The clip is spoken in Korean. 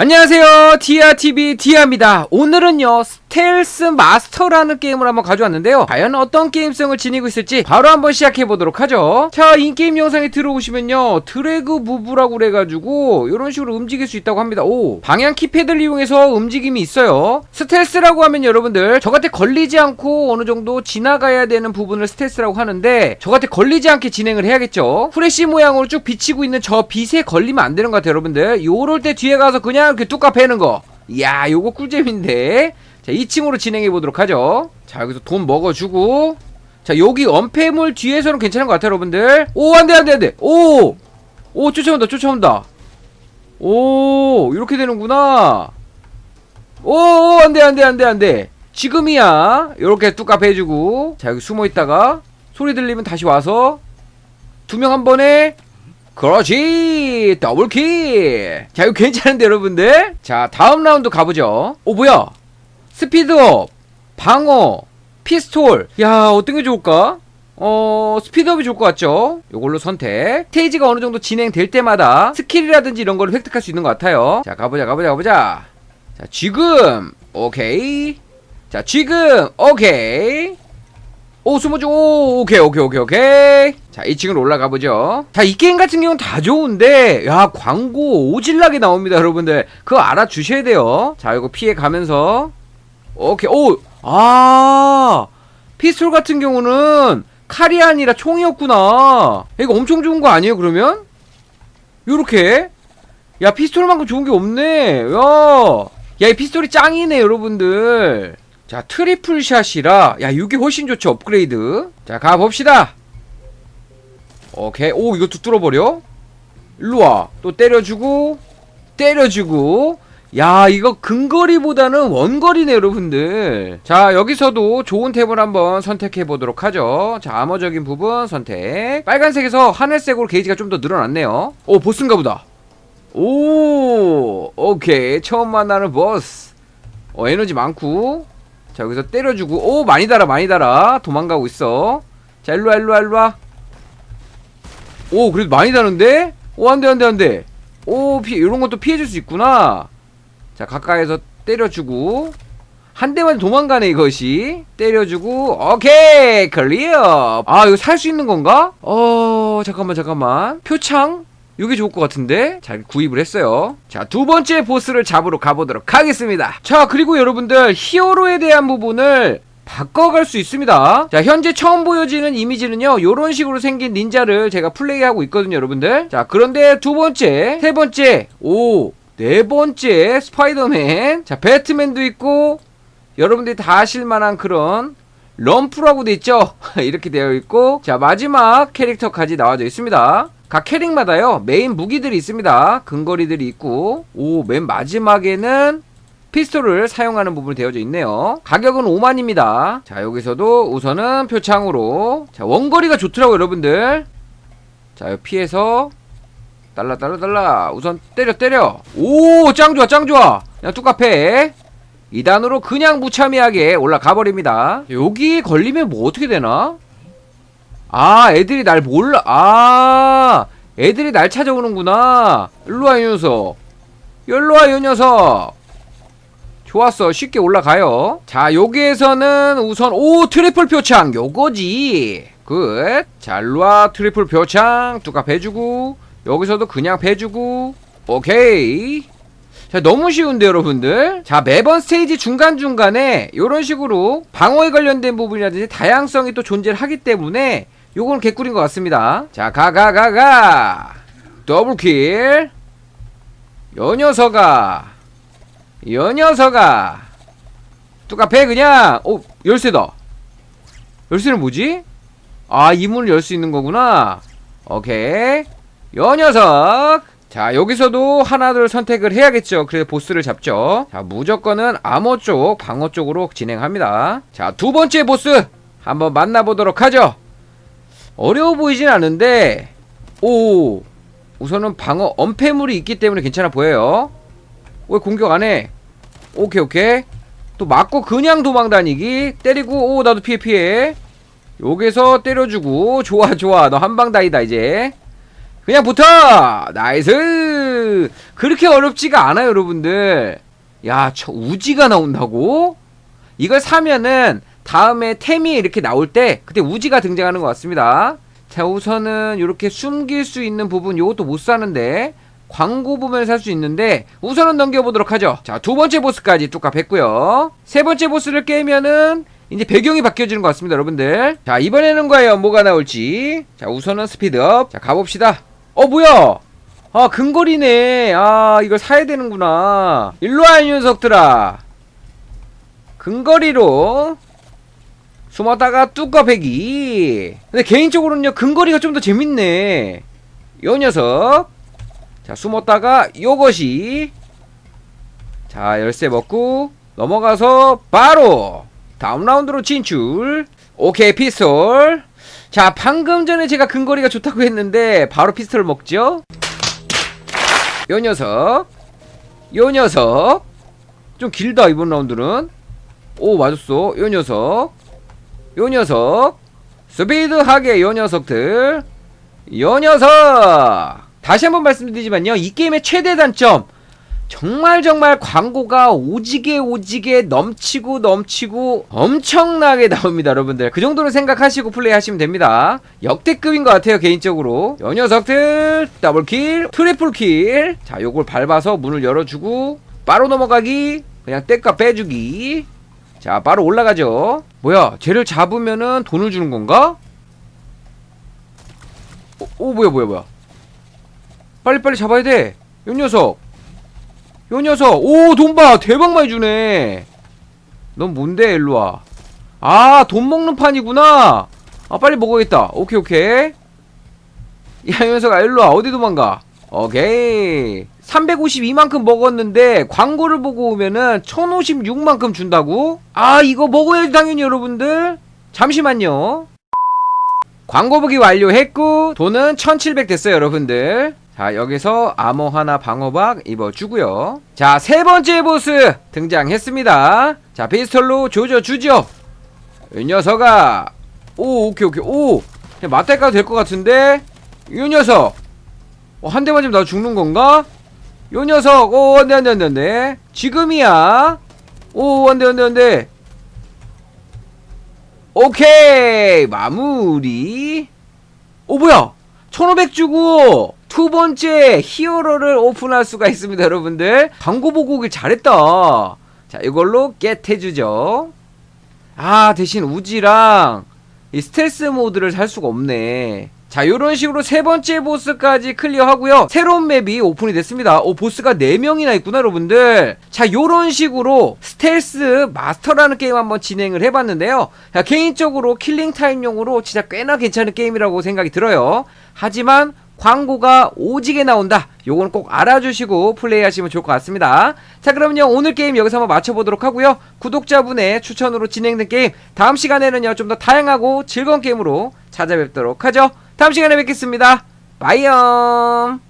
안녕하세요. 디아TV 디아입니다. 오늘은요 스 텔스 마스터라는 게임을 한번 가져왔는데요. 과연 어떤 게임성을 지니고 있을지 바로 한번 시작해보도록 하죠. 자 인게임 영상에 들어오시면요. 드래그 무브라고 그래가지고 이런 식으로 움직일 수 있다고 합니다. 오 방향 키패드를 이용해서 움직임이 있어요. 스텔스라고 하면 여러분들 저한테 걸리지 않고 어느 정도 지나가야 되는 부분을 스텔스라고 하는데 저한테 걸리지 않게 진행을 해야겠죠. 후레쉬 모양으로 쭉 비치고 있는 저 빛에 걸리면 안 되는 것 같아요 여러분들. 요럴 때 뒤에 가서 그냥 이렇게 뚝 까 패는 거. 이야 요거 꿀잼인데 자 2층으로 진행해 보도록 하죠. 자 여기서 돈 먹어주고. 자 여기 엄폐물 뒤에서는 괜찮은 것 같아요 여러분들. 오 안돼 안돼 안돼. 오오 쫓아온다 쫓아온다. 오 이렇게 되는구나. 오 안돼 안돼 안돼 안돼. 지금이야. 요렇게 뚝까 해주고. 자 여기 숨어 있다가 소리 들리면 다시 와서 두 명 한 번에 그렇지. 더블킬. 자 이거 괜찮은데 여러분들? 자 다음 라운드 가보죠. 오 뭐야 스피드업 방어 피스톨. 야 어떤 게 좋을까? 어 스피드업이 좋을 것 같죠? 요걸로 선택. 스테이지가 어느 정도 진행될 때마다 스킬이라든지 이런 거를 획득할 수 있는 것 같아요. 자 가보자 가보자 가보자. 자 지금. 오케이. 자 지금. 오케이. 오 숨어줘. 오 오케이 오케이 오케이 오케이. 자 2층으로 올라가 보죠. 자 이 게임 같은 경우는 다 좋은데 야 광고 오질나게 나옵니다 여러분들. 그거 알아주셔야 돼요. 자 이거 피해 가면서 오케이. 오아! 피스톨 같은 경우는 칼이 아니라 총이었구나. 이거 엄청 좋은 거 아니에요 그러면? 요렇게? 야 피스톨만큼 좋은 게 없네. 야야 이 피스톨이 짱이네 여러분들. 자 트리플 샷이라. 야 이게 훨씬 좋죠 업그레이드. 자 가봅시다. 오케이. 오 이것도 뚫어버려. 일로와. 또 때려주고 때려주고 야 이거 근거리보다는 원거리네 여러분들. 자 여기서도 좋은 탭을 한번 선택해 보도록 하죠. 자 암호적인 부분 선택. 빨간색에서 하늘색으로 게이지가 좀 더 늘어났네요. 오 보스인가 보다. 오 오케이. 처음 만나는 보스. 어 에너지 많고. 자 여기서 때려주고. 오 많이 달아 많이 달아. 도망가고 있어. 자 일로와 일로와 일로와. 오 그래도 많이 다는데? 오 안돼 안돼 안돼. 오 피, 이런 것도 피해줄 수 있구나 자 가까이서 때려주고 한 대만 도망가네 이것이. 때려주고 오케이! 클리어! 아 이거 살 수 있는 건가? 어 잠깐만 잠깐만. 표창? 이게 좋을 것 같은데? 잘 구입을 했어요. 자 두 번째 보스를 잡으러 가보도록 하겠습니다. 자 그리고 여러분들 히어로에 대한 부분을 바꿔갈 수 있습니다. 자 현재 처음 보여지는 이미지는요 요런 식으로 생긴 닌자를 제가 플레이하고 있거든요 여러분들. 자 그런데 두 번째 세 번째 오 네 번째 스파이더맨. 자 배트맨도 있고 여러분들이 다 아실 만한 그런 럼프라고 돼 있죠? 이렇게 되어 있고 자 마지막 캐릭터까지 나와져 있습니다. 각 캐릭마다요 메인 무기들이 있습니다. 근거리들이 있고 오 맨 마지막에는 피스톨을 사용하는 부분이 되어져 있네요. 가격은 5만입니다. 자 여기서도 우선은 표창으로. 자 원거리가 좋더라고요 여러분들. 자 피해서 달라 달라 달라. 우선 때려 때려. 오 짱 좋아 짱 좋아. 그냥 뚝카페. 2단으로 그냥 무참히하게 올라가 버립니다. 여기 걸리면 뭐 어떻게 되나? 아 애들이 날 몰라. 아 애들이 날 찾아오는구나. 일로와 이 녀석. 일로와 이 녀석. 좋았어. 쉽게 올라가요. 자 여기에서는 우선 오 트리플 표창. 요거지. 굿자 일로와 트리플 표창. 뚜까 배주고 여기서도 그냥 배주고 오케이. 자 너무 쉬운데 여러분들? 자 매번 스테이지 중간중간에 이런 식으로 방어에 관련된 부분이라든지 다양성이 또 존재를 하기 때문에 요건 개꿀인 것 같습니다. 자 가 가 가가. 더블킬. 요 녀석아. 요 녀석아. 뚜까패 그냥. 오 열쇠다. 열쇠는 뭐지? 아 이 문을 열 수 있는 거구나. 오케이 요 녀석. 자 여기서도 하나둘 선택을 해야겠죠. 그래서 보스를 잡죠. 자 무조건은 암호 쪽 방어 쪽으로 진행합니다. 자 두 번째 보스 한번 만나보도록 하죠. 어려워 보이진 않은데 오 우선은 방어 엄폐물이 있기 때문에 괜찮아 보여요. 왜 공격 안해? 오케이 오케이. 또 맞고 그냥 도망 다니기. 때리고 오 나도 피해 피해. 여기서 때려주고 좋아 좋아. 너 한방 다이다 이제 그냥 붙어! 나이스! 그렇게 어렵지가 않아요 여러분들. 야 저 우지가 나온다고? 이걸 사면은 다음에 템이 이렇게 나올 때 그때 우지가 등장하는 것 같습니다. 자 우선은 이렇게 숨길 수 있는 부분 이것도 못 사는데 광고 부분을 살수 있는데 우선은 넘겨보도록 하죠. 자 두 번째 보스까지 뚜까 뺐고요. 세 번째 보스를 깨면은 이제 배경이 바뀌어지는 것 같습니다 여러분들. 자 이번에는 과연 뭐가 나올지. 자 우선은 스피드업. 자 가봅시다 어 뭐야? 아 근거리네. 아 이걸 사야 되는구나. 일로와 이 녀석들아. 근거리로 숨었다가 뚜까 배기. 근데 개인적으로는요 근거리가 좀 더 재밌네. 요 녀석. 자 숨었다가 요것이 자 열쇠 먹고 넘어가서 바로 다음 라운드로 진출. 오케이 피스톨 자 방금 전에 제가 근거리가 좋다고 했는데 바로 피스톨 먹죠? 요 녀석. 요 녀석. 좀 길다 이번 라운드는. 오 맞았어. 요 녀석. 요 녀석. 스피드하게 요 녀석들. 요 녀석! 다시 한번 말씀드리지만요 이 게임의 최대 단점 정말 정말 광고가 오지게 오지게 넘치고 넘치고 엄청나게 나옵니다 여러분들. 그 정도로 생각하시고 플레이하시면 됩니다. 역대급인 것 같아요 개인적으로. 요 녀석들 더블킬 트리플킬. 자 요걸 밟아서 문을 열어주고 바로 넘어가기 그냥 떼까 빼주기. 자 바로 올라가죠. 뭐야 쟤를 잡으면은 돈을 주는 건가? 오, 오 뭐야 뭐야 뭐야. 빨리빨리 잡아야 돼요 녀석 요 녀석. 오 돈 봐. 대박 많이 주네. 넌 뭔데 일로와? 아 돈 먹는 판이구나. 아 빨리 먹어야겠다. 오케이 오케이. 야이 녀석아 일로와. 어디 도망가? 오케이. 352만큼 먹었는데 광고를 보고 오면은 1056만큼 준다고? 아 이거 먹어야지 당연히 여러분들. 잠시만요. 광고 보기 완료했고 돈은 1700 됐어요 여러분들 자 여기서 암호 하나 방어박 입어주고요. 자 세 번째 보스 등장했습니다. 자 피스톨로 조져주죠. 이 녀석아. 오 오케이 오케이. 오 그냥 맞대 가도 될 것 같은데? 이 녀석. 어, 한 대만 좀나 죽는 건가? 요 녀석. 오 안돼 안돼 안돼 안돼. 지금이야. 오 안돼 안돼 안돼. 오케이. 마무리. 오 뭐야? 1500 주고 두 번째 히어로를 오픈할 수가 있습니다 여러분들. 광고 보고 오길 잘했다. 자 이걸로 겟 해주죠. 아 대신 우지랑 이 스텔스 모드를 살 수가 없네. 자 요런 식으로 세 번째 보스까지 클리어 하고요. 새로운 맵이 오픈이 됐습니다. 오 보스가 4명이나 있구나 여러분들. 자 요런 식으로 스텔스 마스터라는 게임 한번 진행을 해봤는데요. 자, 개인적으로 킬링타임용으로 진짜 꽤나 괜찮은 게임이라고 생각이 들어요. 하지만 광고가 오지게 나온다. 요거는 꼭 알아주시고 플레이하시면 좋을 것 같습니다. 자, 그러면요 오늘 게임 여기서 한번 맞춰보도록 하고요. 구독자분의 추천으로 진행된 게임 다음 시간에는요 좀 더 다양하고 즐거운 게임으로 찾아뵙도록 하죠. 다음 시간에 뵙겠습니다. 바이염.